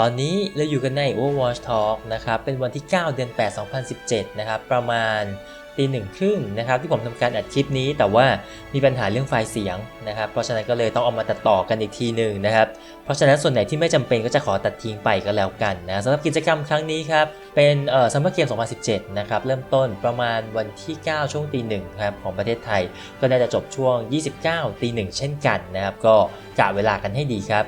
ตอนนี้เราอยู่กันใน Overwatch Talk นะครับ เป็นวันที่ 9 เดือน 8 2017 นะครับ ประมาณตีหนึ่งครึ่งนะครับ ที่ผมทำการอัดคลิปนี้ แต่ว่ามีปัญหาเรื่องไฟล์เสียงนะครับ เพราะฉะนั้นก็เลยต้องเอามาตัดต่อกันอีกทีหนึ่งนะครับ เพราะฉะนั้นส่วนไหนที่ไม่จำเป็นก็จะขอตัดทิ้งไปก็แล้วกันนะสำหรับกิจกรรมครั้งนี้ครับ เป็นเอ่อซัมเมอร์เกม 2017 นะครับ เริ่มต้นประมาณวันที่ 9 ช่วงตีหนึ่งครับของประเทศไทย ก็น่าจะจบช่วง 29 ตีหนึ่งเช่นกันนะครับ ก็กะเวลากันให้ดีครับ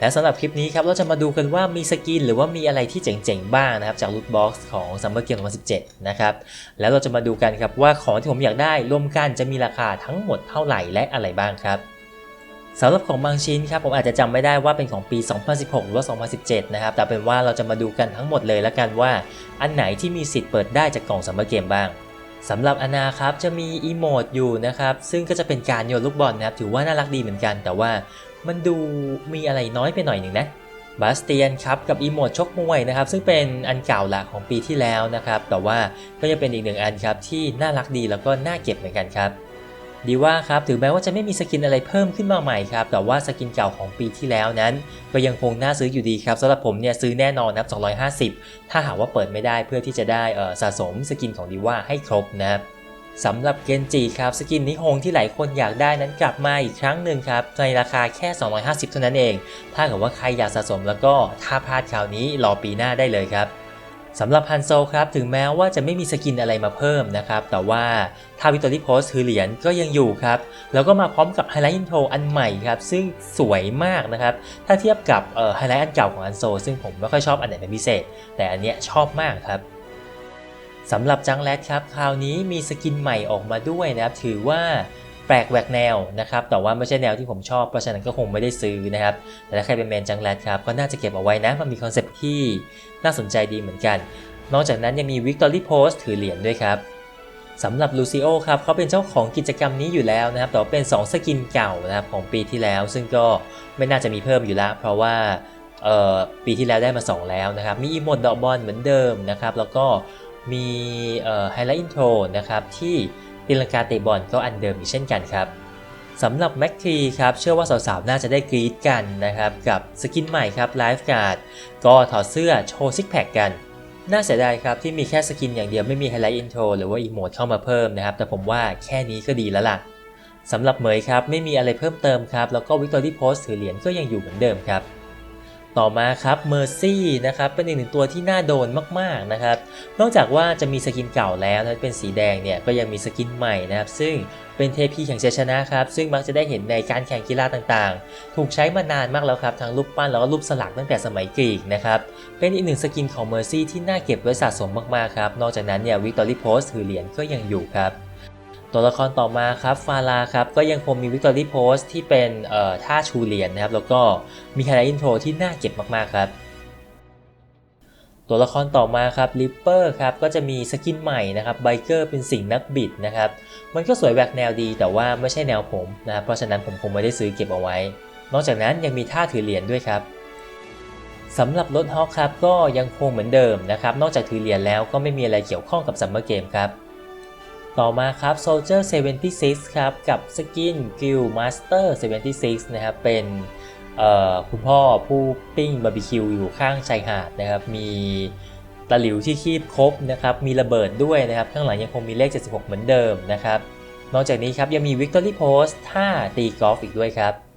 และสำหรับคลิปนี้ครับเราจะมาดูกันว่ามีสกินหรือว่ามีอะไรที่เจ๋งๆบ้างนะครับจากลูทบ็อกซ์ของ Summer Game 2017 นะครับ แล้วเราจะมาดูกันครับว่าของที่ผมอยากได้รวมกันจะมีราคาทั้งหมดเท่าไหร่และอะไรบ้างครับสำหรับของบางชิ้นครับผมอาจจะจำไม่ได้ว่าเป็นของปี 2016 หรือว่า2017 นะครับ แต่เป็นว่าเราจะมาดูกันทั้งหมดเลยละกันว่า อันไหนที่มีสิทธิ์เปิดได้จากกล่อง Summer Game บ้างสำหรับอนาครับจะมีอีโมดอยู่นะครับ ซึ่งก็จะเป็นการโยนลูกบอลนะครับ ถือว่าน่ารักดีเหมือนกัน แต่ว่า มันดูมีอะไรน้อยไปหน่อยหนึ่งนะบาสเตียนครับกับอีโมดชกมวยนะครับ ซึ่งเป็นอันเก่าละของปีที่แล้วนะครับ แต่ว่าก็ยังเป็นอีกหนึ่งอันครับที่น่ารักดีแล้วก็น่าเก็บเหมือนกันครับดีว่าครับถึงแม้ว่าจะไม่มีสกินอะไรเพิ่มขึ้นมาใหม่ครับแต่ว่าสกินเก่าของปีที่แล้วนั้น ก็ยังคงน่าซื้ออยู่ดีครับสำหรับผมเนี่ยซื้อแน่นอนนะครับ250 ถ้าหากว่าเปิดไม่ได้เพื่อที่จะได้สะสมสกินของดีว่าให้ครบนะครับ สำหรับเกนจิครับสกินนิฮงที่หลายคนอยากได้นั้นกลับมาอีกครั้งหนึ่งครับในราคาแค่ 250 เท่านั้นเอง ถ้าเกิดว่าใครอยากสะสมแล้วก็ถ้าพลาดคราวนี้รอปีหน้าได้เลยครับสำหรับฮันโซครับถึงแม้ว่าจะไม่มีสกินอะไรมาเพิ่มนะครับ แต่ว่าถ้าวิตอรี่โพสคือเหรียญก็ยังอยู่ครับ แล้วก็มาพร้อมกับไฮไลท์อินโทรอันใหม่ครับ ซึ่งสวยมากนะครับ ถ้าเทียบกับไฮไลท์อันเก่าของอันโซ ซึ่งผมไม่ค่อยชอบอันไหนเป็นพิเศษ แต่อันเนี้ยชอบมากครับ สำหรับจังแรดครับ คราวนี้มีสกินใหม่ออกมาด้วยนะครับ ถือว่าแปลกแหวกแนวนะครับ แต่ว่าไม่ใช่แนวที่ผมชอบ เพราะฉะนั้นก็คงไม่ได้ซื้อนะครับ แต่ถ้าใครเป็นแมนจังแรดครับ ก็น่าจะเก็บเอาไว้นะ มันมีคอนเซปต์ที่น่าสนใจดีเหมือนกัน นอกจากนั้นยังมี Victory Post ถือเหรียญด้วยครับสำหรับลูซิโอครับเขาเป็นเจ้าของกิจกรรมนี้อยู่แล้วนะครับ แต่ว่าเป็น 2 สกินเก่านะครับของปีที่แล้ว ซึ่งก็ไม่น่าจะมีเพิ่มอยู่แล้ว เพราะว่าเอ่อปีที่แล้วได้มา 2 แล้วนะครับ มีอีโมดดอกบอลเหมือนเดิมนะครับ แล้วก็ มีไฮไลท์อินโทรนะครับที่ตีลังกาเตะบอลก็อันเดิมอีกเช่นกันครับสำหรับแม็กทีครับเชื่อว่าสาวๆ น่าจะได้กรี๊ดกันนะครับกับสกินใหม่ครับไลฟ์การ์ดก็ถอดเสื้อโชว์ซิกแพคกัน น่าเสียดายครับที่มีแค่สกินอย่างเดียวไม่มีไฮไลท์อินโทรหรือว่าอีโมดเข้ามาเพิ่มนะครับแต่ผมว่าแค่นี้ก็ดีแล้วล่ะสำหรับเหมยครับไม่มีอะไรเพิ่มเติมครับแล้วก็วิกตอรี่โพสถือเหรียญก็ยังอยู่เหมือนเดิมครับ ต่อมาครับเมอร์ซี่นะครับเป็นอีกหนึ่งตัวที่น่าโดนมากๆนะครับนอกจากว่าจะมีสกินเก่าแล้วนะเป็นสีแดงเนี่ยก็ยังมีสกินใหม่นะครับซึ่งเป็นเทพีแห่งชัยชนะครับ ซึ่งมักจะได้เห็นในการแข่งกีฬาต่างๆ ถูกใช้มานานมากแล้วครับทั้งรูปปั้นแล้วก็รูปสลักตั้งแต่สมัยกรีกนะครับเป็นอีกหนึ่งสกินของเมอร์ซี่ที่น่าเก็บไว้สะสมมากๆครับนอกจากนั้นเนี่ยวิกตอรี่โพสถือเหรียญก็ยังอยู่ครับ ตัวละครต่อมาครับฟาลาครับก็ยังคงมีวิกตอรี่โพสที่เป็นท่าชูเหรียญนะครับ แล้วก็มีไฮไลท์อินโทรที่น่าเก็บมากๆครับตัวละครต่อมาครับลิปเปอร์ครับก็จะมีสกินใหม่นะครับไบเกอร์เป็นสิ่งนักบิดนะครับมันก็สวยแหวกแนวดีแต่ว่าไม่ใช่แนวผมนะครับเพราะฉะนั้นผมคงไม่ได้ซื้อเก็บเอาไว้ นอกจากนั้นยังมีท่าถือเหรียญด้วยครับสำหรับรถฮอกครับก็ยังคงเหมือนเดิมนะครับนอกจากถือเหรียญแล้วก็ไม่มีอะไรเกี่ยวข้องกับซัมเมอร์เกมครับ ต่อมาครับ Soldier 76 ครับ กับสกิน Guild Master 76 นะครับ เป็นคุณพ่อผู้ปิ้งบาร์บีคิวอยู่ข้างชายหาดนะครับ มีตะหลิวที่คีบครบนะครับ มีระเบิดด้วยนะครับ ข้างหลังยังคงมีเลข 76 เหมือนเดิมนะครับ นอกจากนี้ครับยังมี Victory Post ท่าตีกอล์ฟอีกด้วยครับ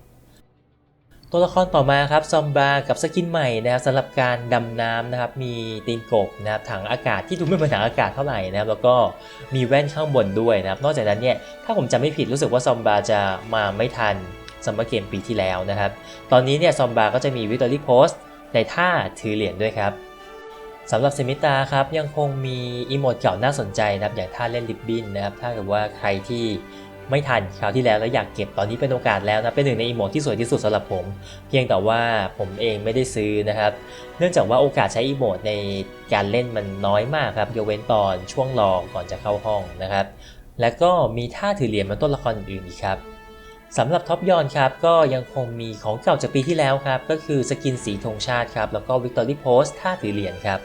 ตัวละครต่อมาครับซอมบากับสกินใหม่นะครับสำหรับการดำน้ำนะครับมีตีนกบนะครับถังอากาศที่ดูไม่เหมือนถังอากาศเท่าไหร่นะครับแล้วก็มีแว่นข้างบนด้วยนะครับนอกจากนั้นเนี่ยถ้าผมจำไม่ผิดรู้สึกว่าซอมบาจะมาไม่ทันซัมเมอร์เกมปีที่แล้วนะครับตอนนี้เนี่ยซอมบาก็จะมีวิตอรี่โพสในท่าถือเหรียญด้วยครับสำหรับเซมิตาครับยังคงมีอีโมดเก่าน่าสนใจนะครับอย่างท่าเล่นลิบบินนะครับถ้าเกิดว่าใครที่ ไม่ทันคราวที่แล้วแล้วอยากเก็บตอนนี้เป็นโอกาสแล้วนะเป็นหนึ่งในอีโมดที่สวยที่สุดสำหรับผม เพียงแต่ว่าผมเองไม่ได้ซื้อนะครับ เนื่องจากว่าโอกาสใช้อีโมดในการเล่นมันน้อยมากครับยกเว้นตอนช่วงรอก่อนจะเข้าห้องนะครับ และก็มีท่าถือเหรียญมาต้นละครอื่นอีกครับสำหรับท็อปยอนครับก็ยังคงมีของเก่าจากปีที่แล้วครับก็คือสกินสีธงชาติครับแล้วก็วิกตอรี่โพสท่าถือเหรียญครับ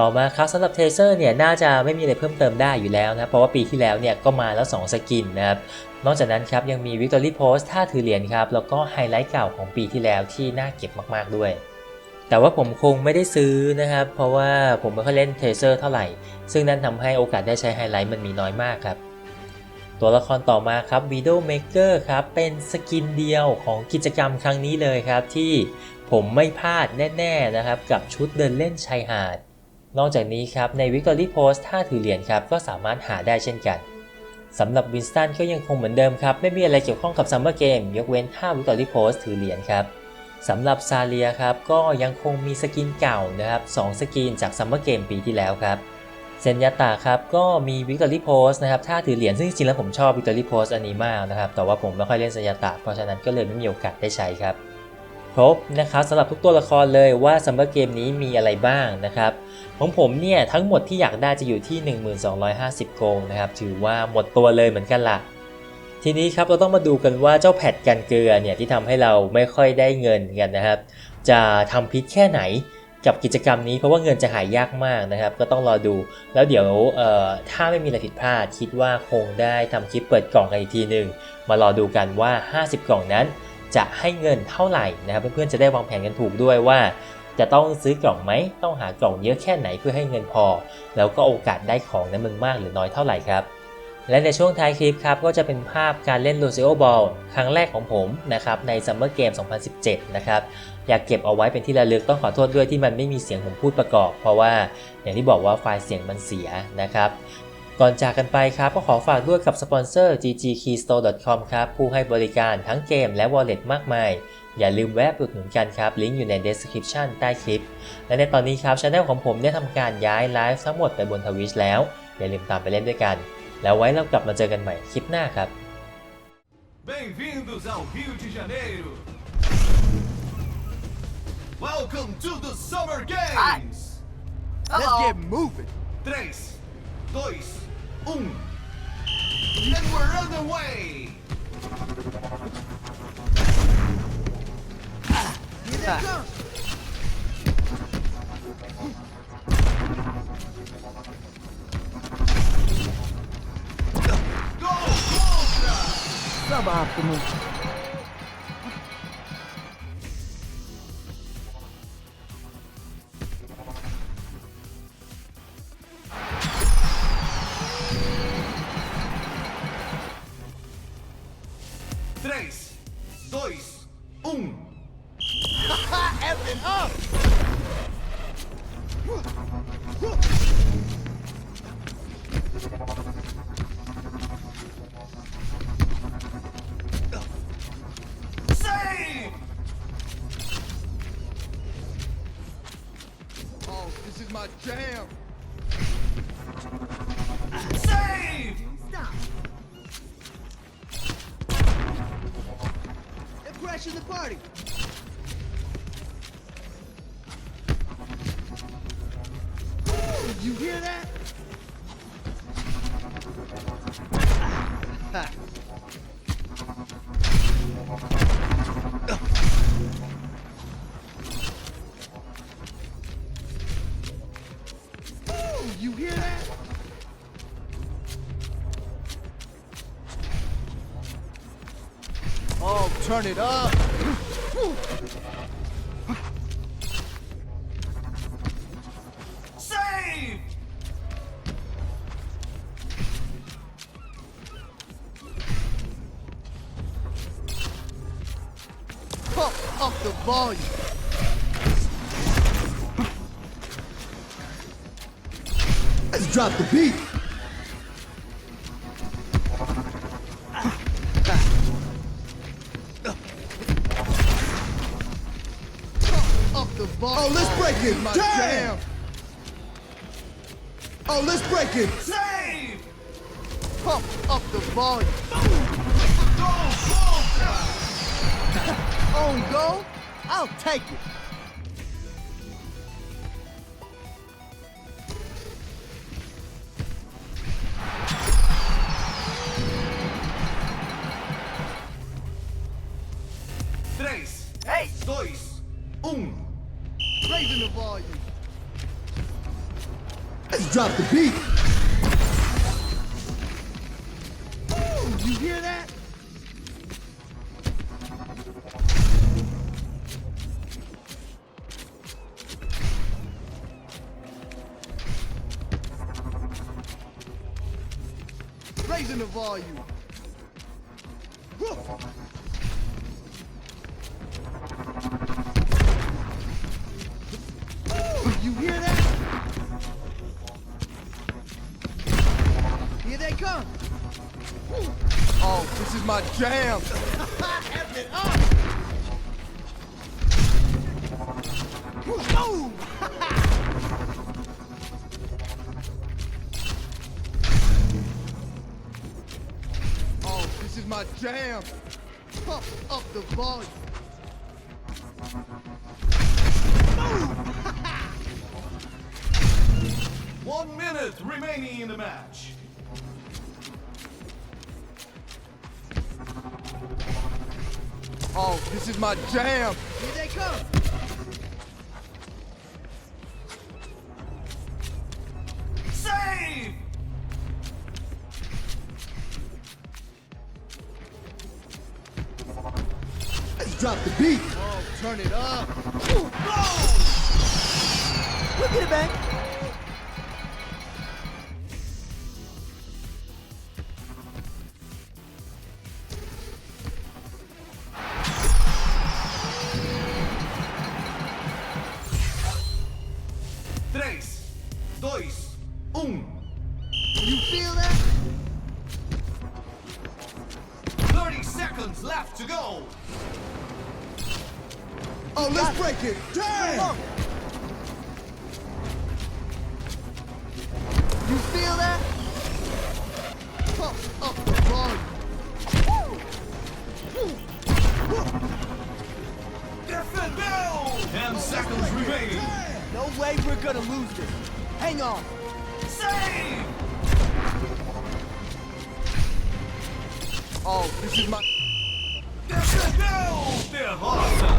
ต่อมาครับสำหรับเทเซอร์เนี่ยน่าจะไม่มีอะไรเพิ่มเติมได้อยู่แล้วนะเพราะว่าปีที่แล้วเนี่ยก็มาแล้ว 2 สกินนะครับนอกจากนั้นครับยังมี Victory Post ท่าถือเหรียญครับแล้วก็ไฮไลท์เก่าของปีที่แล้วที่น่าเก็บมากๆด้วย แต่ว่าผมคงไม่ได้ซื้อนะครับ เพราะว่าผมไม่ค่อยเล่นเทเซอร์เท่าไหร่ ซึ่งนั่นทำให้โอกาสได้ใช้ไฮไลท์มันมีน้อยมากครับตัวละครต่อมาครับ Widow Maker ครับเป็นสกินเดียวของกิจกรรมครั้งนี้เลยครับที่ผมไม่พลาดแน่ ๆนะครับ กับชุดเดินเล่นชายหาด นอกจากนี้ครับใน Victory Post ท่าถือเหรียญครับก็สามารถหาได้เช่นกันสำหรับวินสตันก็ยังคงเหมือนเดิมครับ ไม่มีอะไรเกี่ยวข้องกับซัมเมอร์เกมยกเว้นท่า Victory Post ถือเหรียญครับสำหรับซาเลียครับก็ยังคงมีสกินเก่านะครับ2สกินจากซัมเมอร์เกมปีที่แล้วครับเซนยาตะครับก็มี Victory Post นะครับท่าถือเหรียญซึ่งจริงๆแล้วผมชอบ Victory Post อันนี้มากนะครับแต่ว่าผมไม่ค่อยเล่นเซนยาตะเพราะฉะนั้นก็เลยไม่มีโอกาสได้ใช้ครับ ครบนะครับสำหรับทุกตัวละครเลยว่าซัมเมอร์เกมนี้มีอะไรบ้างนะครับของผมเนี่ยทั้งหมดที่อยากได้จะอยู่ที่ 1250 โกงนะครับถือว่าหมดตัวเลยเหมือนกันละทีนี้ครับเราต้องมาดูกันว่าเจ้าแพดกันเกลือเนี่ยที่ทำให้เราไม่ค่อยได้เงินกันนะครับ จะทำพิษแค่ไหนกับกิจกรรมนี้เพราะว่าเงินจะหายยากมากนะครับ ก็ต้องรอดูแล้วเดี๋ยวถ้าไม่มีอะไรผิดพลาดคิดว่าคงได้ทำคลิปเปิดกล่องกันอีกทีหนึ่งมารอดูกันว่า 50 กล่องนั้น จะให้เงินเท่าไหร่นะครับเพื่อนๆจะได้วางแผนกันถูกด้วยว่า จะต้องซื้อกล่องไหมต้องหากล่องเยอะแค่ไหนเพื่อให้เงินพอ แล้วก็โอกาสได้ของนั้นมันมากหรือน้อยเท่าไหร่ครับและในช่วงท้ายคลิปครับก็จะเป็นภาพการเล่น l u c i o Ball ครั้งแรกของผมนะครับใน Summer Game 2017 นะครับอยากเก็บเอาไว้เป็นที่ระลึกต้องขอโทษด้วยที่มันไม่มีเสียงผมพูดประกอบ เพราะว่าอย่างที่บอกว่าไฟล์เสียงมันเสียนะครับ ก่อนจากกันไปครับก็ขอฝากด้วยกับสปอนเซอร์ ggkeystore.com ครับผู้ให้บริการทั้งเกมและ wallet มากมาย อย่าลืมแวะไปอุดหนุนกันครับ ลิงก์อยู่ใน description ใต้คลิป และในตอนนี้ครับช anel ของผมได้ทำการย้ายไลฟ์ทั้งหมดไปบนทวิชแล้ว อย่าลืมตามไปเล่นด้วยกัน แล้วไว้เรากลับมาเจอกันใหม่คลิปหน้าครับ Bem-vindos ao Rio de Janeiro! Welcome to the Summer Games! Let's get moving. 3, 2, 1. And we're on the way! Here they come. Go! Suboptimal. Três, dois, um. Effing up. My jam. Save! Stop. Crashing the party. You hear that? turn it up. Save! Pump up the volume. Let's drop the beat. Oh, let's break it. My Damn. jam. Oh, let's break it. Save! Pump up the volume. Go, Contra! On go. I'll take it. drop the beat. You hear that? Raising the volume. Woo. Come. Oh, this is my jam. Up. Oh, this is my jam. Pump up the volume. One minute remaining in the match. Oh, this is my jam. Here they come. Save! Let's drop the beat. Oh, turn it up. Look at it, man. It. Damn. You feel that? Up volume. 10 seconds remaining. No way we're gonna lose this. Hang on. Save! Oh, this is my. Defendeu! Derrota!